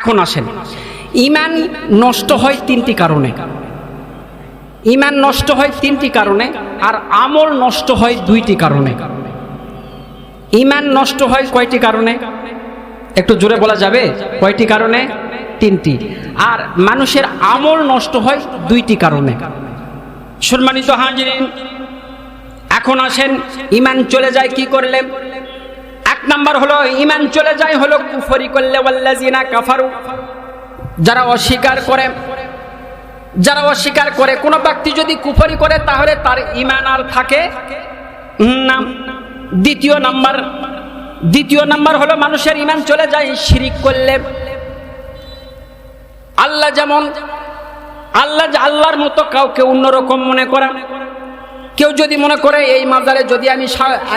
এখন আসেন। ইমান নষ্ট হয় তিনটি কারণে। ইমান নষ্ট হয় তিনটি কারণে আর আমল নষ্ট হয় দুইটি কারণে। ইমান নষ্ট হয় কয়টি কারণে? একটু জোরে বলা যাবে? কয়টি কারণে? তিনটি। আর মানুষের আমল নষ্ট হয় দুইটি কারণে। সম্মানিত হাজিরিন, এখন আসেন, ইমান চলে যায় কি করলে নাম্বার হলো ইমান চলে যায় হলো কুফরি করলে ওয়াল্লাজিনা কাফারু। যারা অস্বীকার করে, যারা অস্বীকার করে, কোনো ব্যক্তি যদি কুফরি করে, তাহলে তার ইমান আর থাকে। না দ্বিতীয় নাম্বার দ্বিতীয় নাম্বার হলো, মানুষের ইমান চলে যায় শিরিক করলে। আল্লাহ যেমন, আল্লাহ, আল্লাহর মতো কাউকে অন্যরকম মনে করা। কেউ যদি মনে করে এই মাজারে যদি আমি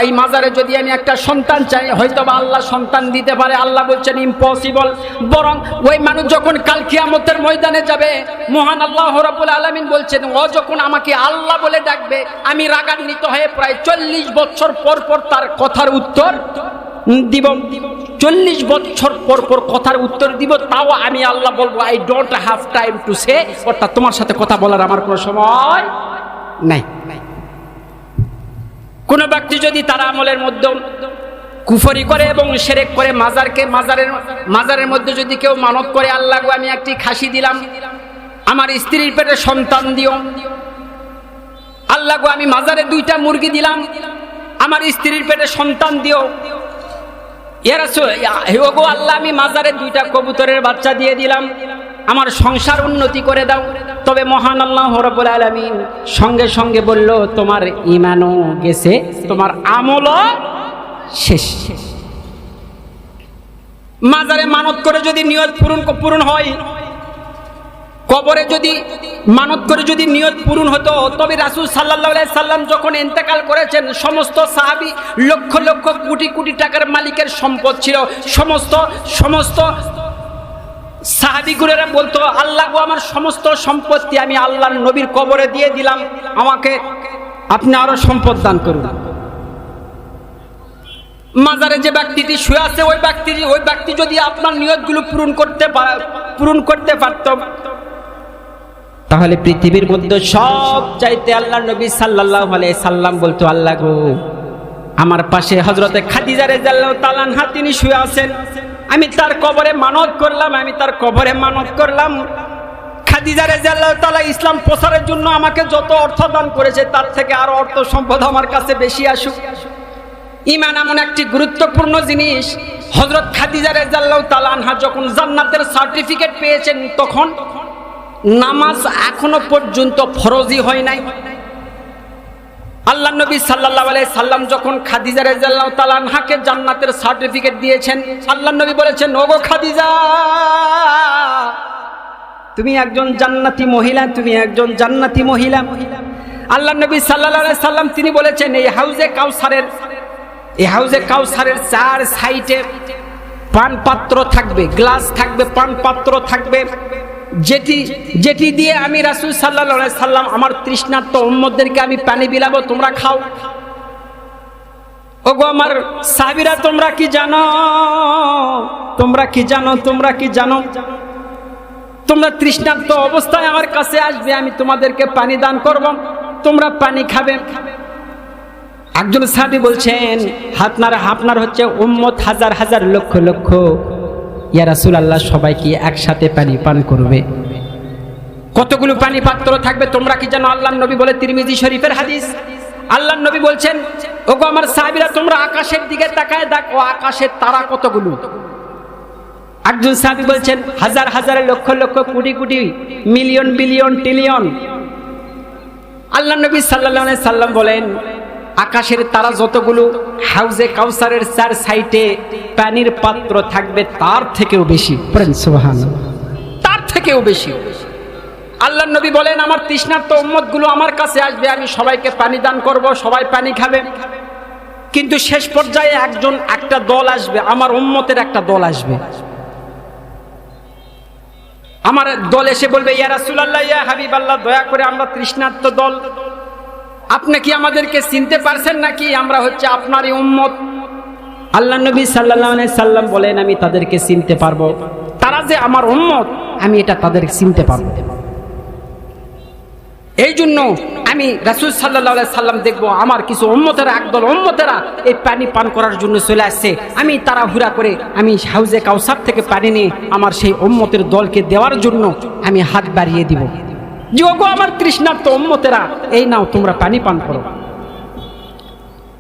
এই মাজারে যদি আমি একটা সন্তান চাই হয়তো বা আল্লাহ সন্তান দিতে পারে। আল্লাহ বলছেন ইম্পসিবল বরং ওই মানুষ যখন কাল কিয়ামতের ময়দানে যাবে, মহান আল্লাহ রবুল আলমিন বলছেন, ও যখন আমাকে আল্লাহ বলে ডাকবে, আমি রাগান্বিত হয়ে প্রায় চল্লিশ বছর পর পর তার কথার উত্তর দিব। চল্লিশ বছর পর পর কথার উত্তর দিব, তাও আমি আল্লাহ বলব I don't have time to say অর্থাৎ তোমার সাথে কথা বলার আমার কোনো সময় নাই। কোন ব্যক্তি যদি তার আমলের মধ্যে কুফরি করে এবং সেরেক করে মাজারকে, মাজারের মাজারের মধ্যে যদি কেউ মানত করে, আল্লাহ আমি একটি খাসি দিলাম, আমার স্ত্রীর পেটে সন্তান দিও। আল্লাহ আমি মাজারে দুইটা মুরগি দিলাম, আমার স্ত্রীর পেটে সন্তান দিও। এরা গো আল্লাহ, আমি মাজারে দুইটা কবুতরের বাচ্চা দিয়ে দিলাম, আমার সংসার উন্নতি করে দাও। তবে মহান আল্লাহ রব্বুল আলামিন সঙ্গে সঙ্গে বলল, তোমার ইমানও গেছে, তোমার আমলও শেষ। মাজারে মানত করে যদি নিয়ত পূরণ পূরণ হয়, কবরে যদি মানত করে যদি নিয়ত পূরণ হতো, তবে রাসুল সাল্লাহ সাল্লাম যখন ইন্তেকাল করেছেন, সমস্ত সাহাবি লক্ষ লক্ষ কোটি কোটি টাকার মালিকের সম্পদ ছিল। সমস্ত সমস্ত সাহাবিগুরেরা বলতো, আল্লাহ আমার সমস্ত সম্পত্তি আমি আল্লাহর নবীর কবরে দিয়ে দিলাম। আমাকে আপনি আরও সম্পদ দান করুন। মাজারে যে ব্যক্তিটি শুয়ে আছে, ওই ব্যক্তি ওই ব্যক্তি যদি আপনার নিয়তগুলো পূরণ করতে পার- পূরণ করতে পারত, তাহলে পৃথিবীর মধ্যে সব চাইতে আল্লাহ নবী আলাইহি সাল্লাম বলতো, আল্লাহ গো, আমার পাশে হজরতে খাদিজা রেজাল্লাহ তালানহা তিনি শুয়ে আছেন। আমি তার কবরে মানত করলাম, আমি তার কবরে মানত করলাম। খাদিজা রেজাল্লাহ তালা ইসলাম প্রসারের জন্য আমাকে যত অর্থ দান করেছে, তার থেকে আরও অর্থ সম্পদ আমার কাছে বেশি আসুক। ইমান এমন একটি গুরুত্বপূর্ণ জিনিস হজরত খাদিজা রেজাল্লাহ তালানহা যখন জান্নাতের সার্টিফিকেট পেয়েছেন, তখন নামাজ এখনও পর্যন্ত ফরজি হয় নাই। আল্লাহ নবী সাল্লাহ আলাই সাল্লাম যখন খাদিজা রেজাল্লাহ তালানহাকে জান্নাতের সার্টিফিকেট দিয়েছেন, আল্লাহ নবী বলেছেন, ওগো খাদিজা, তুমি একজন জান্নাতি মহিলা, তুমি একজন জান্নাতি মহিলা। আল্লাহ নবী সাল্লাহ আলাই সাল্লাম তিনি বলেছেন, এই হাউজে কাউসারের, এই হাউজে কাউসারের চার সাইডে পান পাত্র থাকবে, গ্লাস থাকবে পান পাত্র থাকবে। যেটি যেটি দিয়ে আমি রাসুল সাল্লাহ সাল্লাম আমার তৃষ্ণার্ত উম্মদেরকে আমি পানি বিলাবো, তোমরা খাও। ওগো আমার সাবিরা তোমরা কি জানো? তোমরা কি জানো? তোমরা কি জানো? তোমরা তৃষ্ণার্ত অবস্থায় আমার কাছে আসবে, আমি তোমাদেরকে পানি দান করব, তোমরা পানি খাবে। একজন সাহাবি বলছেন, আপনার আপনার হচ্ছে উম্মত হাজার হাজার লক্ষ লক্ষ ইয়া রাসূল আল্লাহ সবাই কি একসাথে পানি পান করবে। কতগুলো পানি পাত্র থাকবে, তোমরা কি জানো? আল্লাহ নবী বলে তিরমিজি শরীফের হাদিস। আল্লাহ নবী বলছেন, ওগো আমার সাহাবীরা, তোমরা আকাশের দিকে তাকায় দেখো, আকাশের তারা কতগুলো? একজন সাহাবী বলছেন, হাজার হাজার, lakh lakh, crore crore, million billion trillion আল্লাহ নবী আলাইহি সাল্লাম বলেন আকাশের তারা যতগুলো হাউজে কাউসারের চার সাইটে পানির পাত্র থাকবে তার থেকেও বেশি। তার থেকেও বেশি। আল্লাহ নবী বলেন আমার তৃষ্ণার্ত উম্মতগুলো আমার কাছে আসবে আমি সবাইকে পানি দান করব সবাই পানি খাবে। কিন্তু শেষ পর্যায়ে একজন একটা দল আসবে আমার উম্মতের একটা দল আসবে। আমার দল এসে বলবে ইয়া রাসূলুল্লাহ ইয়া হাবিবাল্লাহ দয়া করে আমরা তৃষ্ণার্ত দল। আপনি কি আমাদেরকে চিনতে পারছেন নাকি? আমরা হচ্ছে আপনারই উম্মত। আল্লাহ নবী সাল্লাল্লাহু আলাইহি সাল্লাম বলেন আমি তাদেরকে চিনতে পারব। তারা যে আমার উম্মত আমি এটা তাদের চিনতে পারব। এই জন্য আমি রাসুল সাল্লাহ সাল্লাম দেখব আমার কিছু উম্মতেরা একদল উম্মতেরা এই পানি পান করার জন্য চলে আসছে। আমি তারা হুরা করে আমি হাউজে কাউসার থেকে পানি নিয়ে আমার সেই উম্মতের দলকে দেওয়ার জন্য আমি হাত বাড়িয়ে দিব। যে ওগো আমার তৃষ্ণার্ত উম্মতেরা, এই নাও, তোমরা পানি পান করো।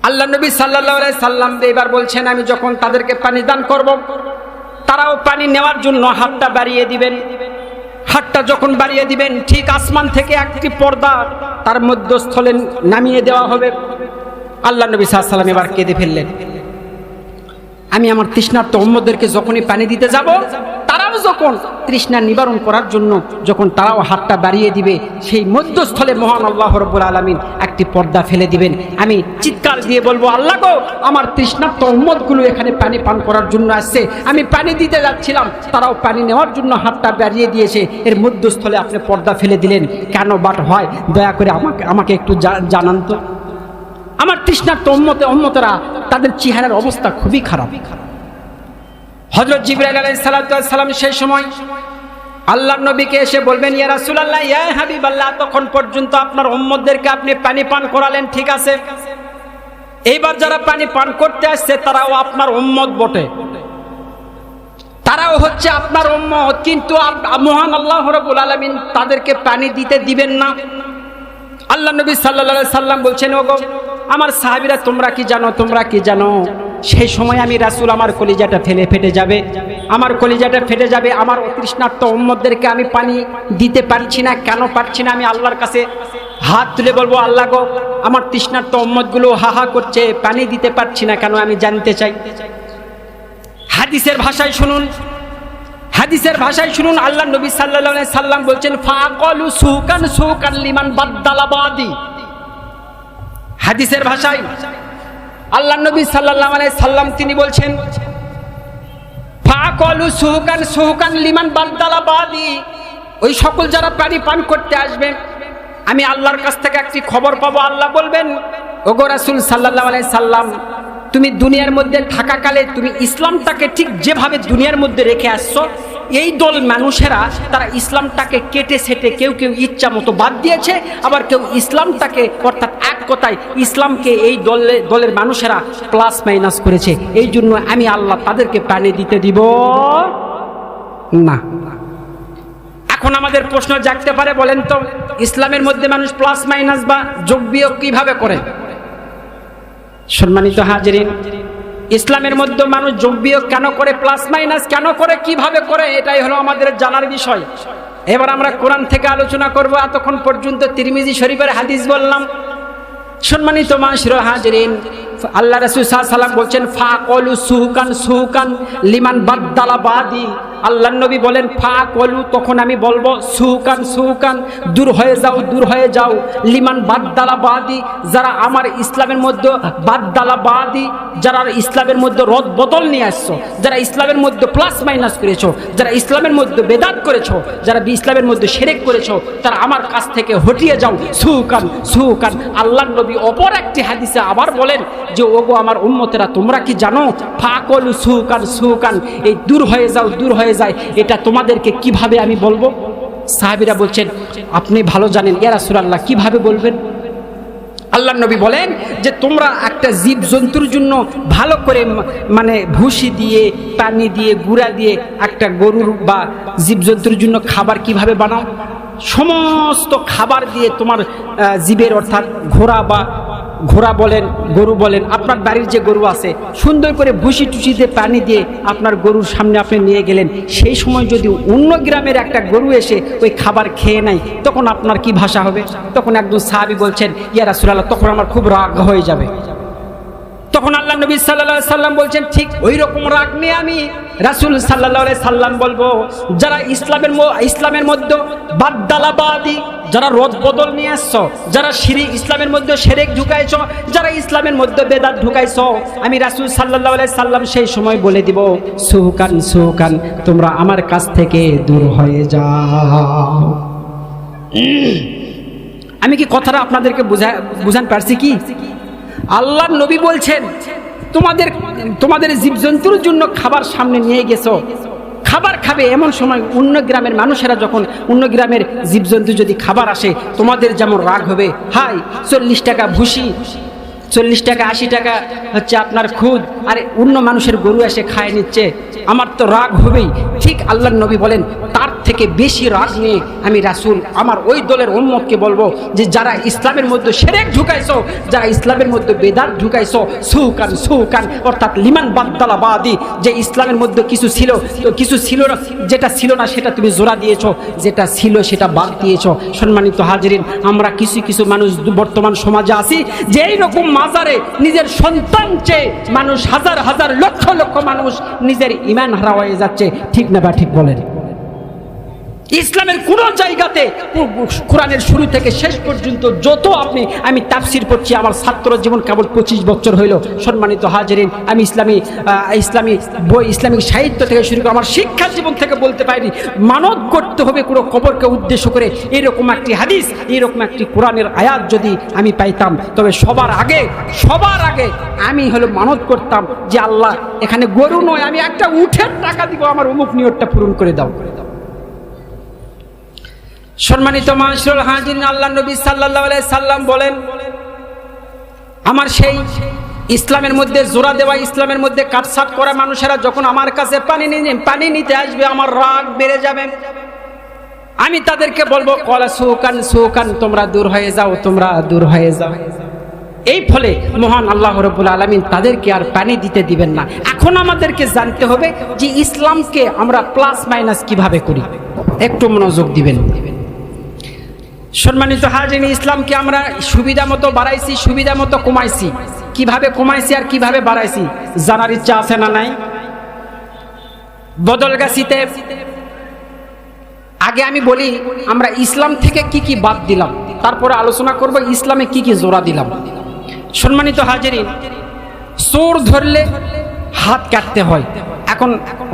আল্লাহ নবী সাল্লাহ সাল্লাম এবার বলছেন, আমি যখন তাদেরকে পানি দান করব, তারাও পানি নেওয়ার জন্য হাতটা বাড়িয়ে দিবেন। হাতটা যখন বাড়িয়ে দিবেন, ঠিক আসমান থেকে একটি পর্দা তার মধ্যস্থলে নামিয়ে দেওয়া হবে। আল্লাহ নবী সাল্লাম এবার কেঁদে ফেললেন। আমি আমার তৃষ্ণার্ত অম্মদেরকে যখনই পানি দিতে যাব তারাও যখন তৃষ্ণা নিবারণ করার জন্য যখন তারাও হাতটা বাড়িয়ে দিবে, সেই মধ্যস্থলে মহান আল্লাহ রব্বুল আলমিন একটি পর্দা ফেলে দিবেন। আমি চিৎকার দিয়ে বলব, আল্লাহ গো, আমার তৃষ্ণার্ত উম্মতগুলো এখানে পানি পান করার জন্য আসছে। আমি পানি দিতে যাচ্ছিলাম, তারাও পানি নেওয়ার জন্য হাতটা বাড়িয়ে দিয়েছে। এর মধ্যস্থলে আপনি পর্দা ফেলে দিলেন। কেন বাট হয়? দয়া করে আমাকে আমাকে একটু জানান তো। আমার তৃষ্ণার্ত উম্মতে, উম্মতেরা তাদের চেহারার অবস্থা খুবই খারাপ খারাপ। হজরত জিবরাইল আলাইহিস সালাম সেই সময় আল্লাহ নবীকে এসে বলবেন, ইয়া রাসূলুল্লাহ, ইয়া হাবিবাল্লাহ, তখন পর্যন্ত আপনার উম্মতদেরকে আপনি পানি পান করালেন, ঠিক আছে? এইবার যারা পানি পান করতে আসছে, তারাও আপনার উম্মত বটে। তারাও হচ্ছে আপনার উম্মত, কিন্তু মহান আল্লাহ রাব্বুল আলামিন তাদেরকে পানি দিতে দিবেন না। আল্লাহ নবী সাল্লাল্লাহু সাল্লাম বলছেন, ওগো, আমার সাহাবীরা তোমরা কি জানো, তোমরা কি জানো? সেই সময় আমি রাসূল আমার কলিজাটা ফেলে ফেটে যাবে। আমার কলিজাটা ফেটে যাবে, আমার তৃষ্ণার্ত উম্মতদেরকে আমি পানি দিতে পারছি না, কেন পারছি না আমি আল্লাহর কাছে হাত তুলে বলব, আল্লাহ গো, আমার তৃষ্ণার্ত উম্মতগুলো হাহা করছে, পানি দিতে পারছি না, কেন আমি জানতে চাই? হাদিসের ভাষায় শুনুন, হাদিসের ভাষায় শুনুন, আল্লাহ নবী আলাইহি সাল্লাম বলছেন, ফাকালু সুকান সুকান লিমান বাদ্দালাবাদি হাদিসের ভাষায় আল্লাহ নবী সাল্লাল্লাহু আলাইহি সাল্লাম তিনি বলছেন ফাকালু সুকান সুকান লিমান বাদ্দালাবাদি ওই সকল যারা পানি পান করতে আসবে আমি আল্লাহর কাছ থেকে একটি খবর পাবো। আল্লাহ বলবেন, ওগো রাসূল সাল্লাল্লাহু আলাইহি সাল্লাম, তুমি দুনিয়ার মধ্যে থাকাকালে তুমি ইসলামটাকে ঠিক যেভাবে দুনিয়ার মধ্যে রেখে আসছো এই দল মানুষেরা তারা ইসলামটাকে কেটে সেটে কেউ কেউ ইচ্ছা মতো বাদ দিয়েছে, আবার কেউ ইসলামটাকে অর্থাৎ এক কথায় ইসলামকে এই দলে, দলের মানুষেরা প্লাস মাইনাস করেছে। এই জন্য আমি আল্লাহ তাদেরকে প্রাণে দিতে দিব। না। এখন আমাদের প্রশ্ন জাগতে পারে, বলেন তো, ইসলামের মধ্যে মানুষ প্লাস মাইনাস বা যোগ বিয়োগ কীভাবে করে? সম্মানিত হাজিরিন ইসলামের মধ্যে মানুষ যোগ বিয়োগ কেন করে প্লাস মাইনাস কেন করে, কীভাবে করে, এটাই হলো আমাদের জানার বিষয়। এবার আমরা কোরআন থেকে আলোচনা করব। এতক্ষণ পর্যন্ত তিরমিজি শরীফের হাদিস বললাম। সম্মানিত মাসির হাজরিন, আল্লাহ রসুল সাল্লাম বলছেন ফা কলু সুহুকান সুহুকান লিমান বাদ্দালা বাদি। আল্লাহ নবী বলেন, ফা কলু তখন আমি বলব সুহুকান সুহুকান দূর হয়ে যাও, দূর হয়ে যাও। লিমান বাদ্দালা বাদি যারা আমার ইসলামের মধ্যে বাদ্দালা বাদি যারা ইসলামের মধ্যে রদ বদল নিয়ে আসছো, যারা ইসলামের মধ্যে প্লাস মাইনাস করেছ, যারা ইসলামের মধ্যে বেদাত করেছ, যারা ইসলামের মধ্যে সেরেক করেছ, তারা আমার কাছ থেকে হটিয়ে যাও। সুহুকান সুহুকান আল্লাহ নবী অপর একটি হাদিসে আবার বলেন যে, ওগো আমার উম্মতেরা, তোমরা কি জানো? ফা ফাকল সুহুকান সুহুকান এই দূর হয়ে যাও, দূর হয়ে যায়, এটা তোমাদেরকে কীভাবে আমি বলব? সাহাবিরা বলছেন, আপনি ভালো জানেন, ইয়া রাসূলুল্লাহ, কীভাবে বলবেন? আল্লাহ নবী বলেন যে তোমরা একটা জীব জন্তুর জন্য ভালো করে মানে ভুসি দিয়ে, পানি দিয়ে, গুঁড়া দিয়ে একটা গরুর বা জীব জন্তুর জন্য খাবার কীভাবে বানাও? সমস্ত খাবার দিয়ে তোমার জীবের অর্থাৎ ঘোড়া বা ঘোড়া বলেন, গরু বলেন, আপনার বাড়ির যে গরু আছে, সুন্দর করে ভুসি টুসি দিয়ে পানি দিয়ে আপনার গরুর সামনে আপনি নিয়ে গেলেন। সেই সময় যদি অন্য গ্রামের একটা গরু এসে ওই খাবার খেয়ে নেয়, তখন আপনার কি ভাষা হবে? তখন একজন সাহাবি বলছেন, ইয়া রাসূলুল্লাহ, তখন আমার খুব রাগ হয়ে যাবে। তখন আল্লাহ নবী সাল্লাল্লাহু সাল্লাম বলছেন, ঠিক ওই রকম রাগ নিয়ে আমি রাসূল আলাইহি সাল্লাম বলব, যারা ইসলামের ইসলামের মধ্যে বাদ্দালাবাদি যারা রদ বদল নিয়ে আসছো, যারা শিরি ইসলামের মধ্যে সেরেক ঢুকাইছ, যারা ইসলামের মধ্যে বেদাত ঢুকাইছ, আমি রাসূল আলাইহি সাল্লাম সেই সময় বলে দিব সুহুকান সুহুকান তোমরা আমার কাছ থেকে দূর হয়ে যাও। আমি কি কথাটা আপনাদেরকে বুঝা, বুঝান পারছি কি? আল্লাহ নবী বলছেন, তোমাদের তোমাদের জীবজন্তুর জন্য খাবার সামনে নিয়ে গেছো। খাবার খাবে এমন সময় অন্য গ্রামের মানুষেরা যখন অন্য গ্রামের জীবজন্তু যদি খাবার আসে, তোমাদের যেমন রাগ হবে, হাই, চল্লিশ টাকা ভুসি, চল্লিশ টাকা, আশি টাকা হচ্ছে আপনার খুদ, আরে অন্য মানুষের গরু এসে খায় নিচ্ছে। আমার তো রাগ হবেই। ঠিক আল্লাহ নবী বলেন, তার থেকে বেশি রাগ নিয়ে আমি রাসুল, আমার ওই দলের উম্মতকে বলব যে, যারা ইসলামের মধ্যে সেরেক ঢুকাইছো, যারা ইসলামের মধ্যে বেদাত ঢুকাইছো, সুকান সুকান, অর্থাৎ লিমান বাদ্দালা বাদি যে ইসলামের মধ্যে কিছু ছিল, তো কিছু ছিল না, যেটা ছিল না, সেটা তুমি জোড়া দিয়েছ, যেটা ছিল, সেটা বাদ দিয়েছ। সম্মানিত হাজিরিন, আমরা কিছু কিছু মানুষ বর্তমান সমাজে আছি যে এইরকম মাজারে নিজের সন্তান চেয়ে মানুষ হাজার হাজার, লক্ষ লক্ষ মানুষ নিজের ইমান হারা হয়ে যাচ্ছে ঠিক না বা ঠিক বলেন। ইসলামের কোন জায়গাতে কোরআনের শুরু থেকে শেষ পর্যন্ত যত আপনি, আমি তাফসির করছি আমার ছাত্র জীবন কেবল পঁচিশ বছর হইল। সম্মানিত হাজারিন, আমি ইসলামী ইসলামী বই, ইসলামিক সাহিত্য থেকে শুরু করে আমার শিক্ষা জীবন থেকে বলতে পারিনি। মানব করতে হবে কোনো কবরকে উদ্দেশ্য করে। এরকম একটি হাদিস, এরকম একটি কোরআনের আয়াত যদি আমি পাইতাম, তবে সবার আগে সবার আগে আমি হলো মানত করতাম যে আল্লাহ, এখানে গরু নয়, আমি একটা উঠের টাকা দিব, আমার অমুক নিয়তটা পূরণ করে দাও করে দাও। সম্মানিত মাসরুল হাজির আল্লাহ নবী সাল্লাহ সাল্লাম বলেন, আমার সেই ইসলামের মধ্যে জোড়া দেওয়া, ইসলামের মধ্যে কাটসাট করা মানুষেরা যখন আমার কাছে পানি নিয়ে পানি নিতে আসবে, আমার রাগ বেড়ে যাবে। আমি তাদেরকে বলব, কলা সুকান সুকান, তোমরা দূর হয়ে যাও, তোমরা দূর হয়ে যাও। এই ফলে মহান আল্লাহ রবুল আলমিন তাদেরকে আর পানি দিতে দিবেন না। এখন আমাদেরকে জানতে হবে যে ইসলামকে আমরা প্লাস মাইনাস কীভাবে করি? একটু মনোযোগ দিবেন। সম্মানিত হাজিন, ইসলামকে আমরা সুবিধা মতো বাড়াইছি, সুবিধা মতো কমাইছি। কীভাবে কমাইছি আর কীভাবে বাড়াইছি, জানার ইচ্ছা আছে না নাই? বদলগাছিতে আগে আমি বলি, আমরা ইসলাম থেকে কি কি বাদ দিলাম, তারপরে আলোচনা করব, ইসলামে কি কি জোড়া দিলাম। সম্মানিত হাজিরিন চোর ধরলে হাত কাটতে হয়। এখন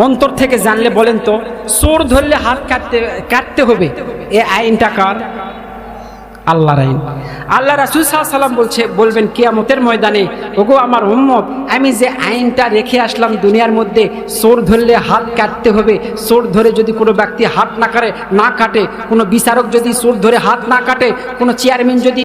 অন্তর থেকে জানলে বলেন তো, চোর ধরলে হাত কাটতে কাটতে হবে। এ আইনটা কার? আল্লাহর আইন। আল্লাহ রাসুল সাল্লাম বলছে, বলবেন, কিয়ামতের ময়দানে, ওগো আমার উম্মত, আমি যে আইনটা রেখে আসলাম দুনিয়ার মধ্যে সোর ধরলে হাত কাটতে হবে সোর ধরে যদি কোনো ব্যক্তি হাত না কাটে না কাটে, কোনো বিচারক যদি চোর ধরে হাত না কাটে, কোনো চেয়ারম্যান যদি